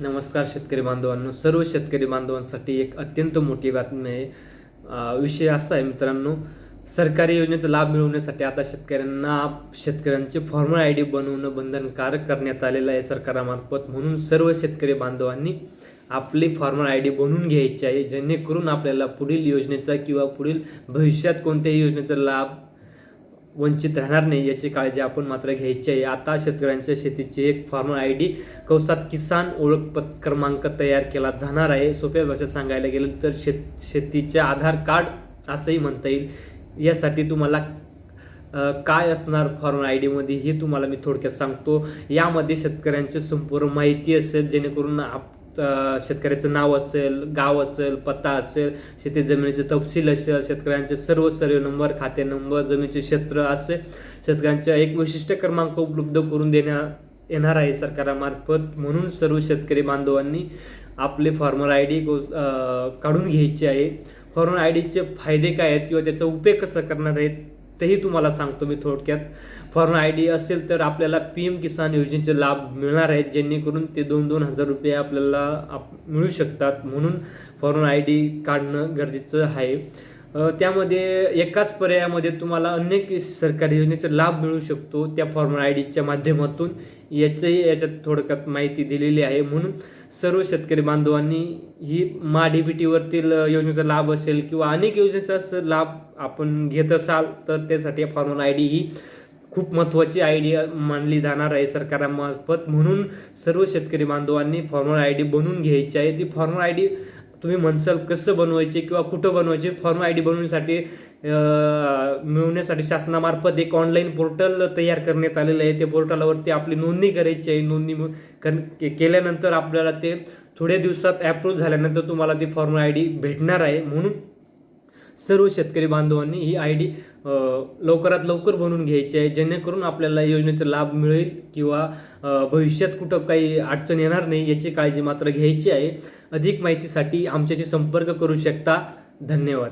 नमस्कार शेतकरी बांधवांनो. सर्व शेतकरी बांधवांसाठी एक अत्यंत मोठी बातमी आहे. विषय असा आहे मित्रांनो सरकारी योजनेचा लाभ मिळवण्यासाठी आता शेतकऱ्यांना शेतकऱ्यांचे फॉर्मल आय डी बनवणं बंधनकारक करण्यात आलेलं आहे सरकारामार्फत. म्हणून सर्व शेतकरी बांधवांनी आपली फॉर्मल आय डी बनवून घ्यायची आहे जेणेकरून आपल्याला पुढील योजनेचा किंवा पुढील भविष्यात कोणत्याही योजनेचा लाभ वंचित राहणार नाही याची काळजी आपण मात्र घ्यायची आहे. आता शेतकऱ्यांच्या शेतीची एक फॉर्मर आय डी कौसात किसान ओळखपत्र क्रमांक तयार केला जाणार आहे. सोप्या भाषेत सांगायला गेलं तर शेत शेतीचे आधार कार्ड असंही म्हणता येईल. यासाठी तुम्हाला काय असणार फॉर्म आय डीमध्ये हे तुम्हाला मी थोडक्यात सांगतो. यामध्ये शेतकऱ्यांची संपूर्ण माहिती असेल जेणेकरून आप शेतकऱ्याचं नाव असेल गाव असेल पत्ता असेल शेती जमिनीचे तपशील असेल शेतकऱ्यांचे सर्व सर्व नंबर खाते नंबर जमिनीचे क्षेत्र असे शेतकऱ्यांच्या एक विशिष्ट क्रमांक उपलब्ध करून देण्या येणार आहे सरकारामार्फत. म्हणून सर्व शेतकरी बांधवांनी आपले फॉर्मर आय डी काढून घ्यायचे आहे. फॉर्मर आय डीचे फायदे काय आहेत किंवा त्याचा उपयोग कसा करणार आहेत तेही तुम्हाला सांगतो मी थोडक्यात. फॉर्म आय डी असेल तर आपल्याला पी एम किसान योजनेचे लाभ मिळणार आहेत जेणेकरून ते दोन दोन हजार रुपये आपल्याला आप मिळू शकतात. म्हणून फॉर्म आय डी काढणं गरजेचं आहे. त्यामध्ये एकाच पर्यायामध्ये तुम्हाला अनेक सरकारी योजनेचा लाभ मिळू शकतो त्या फॉर्मल आय डीच्या माध्यमातून. याचंही याच्यात थोडक्यात माहिती दिलेली आहे. म्हणून सर्व शेतकरी बांधवांनी ही मा डी बी टीवरतील योजनेचा लाभ असेल किंवा अनेक योजनेचा असं लाभ आपण घेत असाल तर त्यासाठी फॉर्मल आय डी ही खूप महत्त्वाची आयडिया मानली जाणार आहे सरकारामार्फत. म्हणून सर्व शेतकरी बांधवांनी फॉर्मल आय डी बनवून घ्यायची आहे. ती फॉर्मल आय डी तुम्ही म्हणसाल कसं बनवायचे किंवा कुठं बनवायचे फॉर्म आय डी बनवण्यासाठी मिळवण्यासाठी शासनामार्फत एक ऑनलाईन पोर्टल तयार करण्यात आलेलं आहे. त्या पोर्टलवरती आपली नोंदणी करायची आहे. नोंदणी कर- के- केल्यानंतर आपल्याला ते थोड्या दिवसात ॲप्रूव्ह झाल्यानंतर तुम्हाला ती फॉर्म आय डी भेटणार आहे. म्हणून सर्व शेतकरी बांधवांनी ही आय डी लवकरात लवकर बनवून घ्यायची आहे जेणेकरून आपल्याला योजनेचा लाभ मिळेल किंवा भविष्यात कुठं काही अडचण येणार नाही याची काळजी मात्र घ्यायची आहे. अधिक माहितीसाठी आमच्याशी संपर्क करू शकता. धन्यवाद.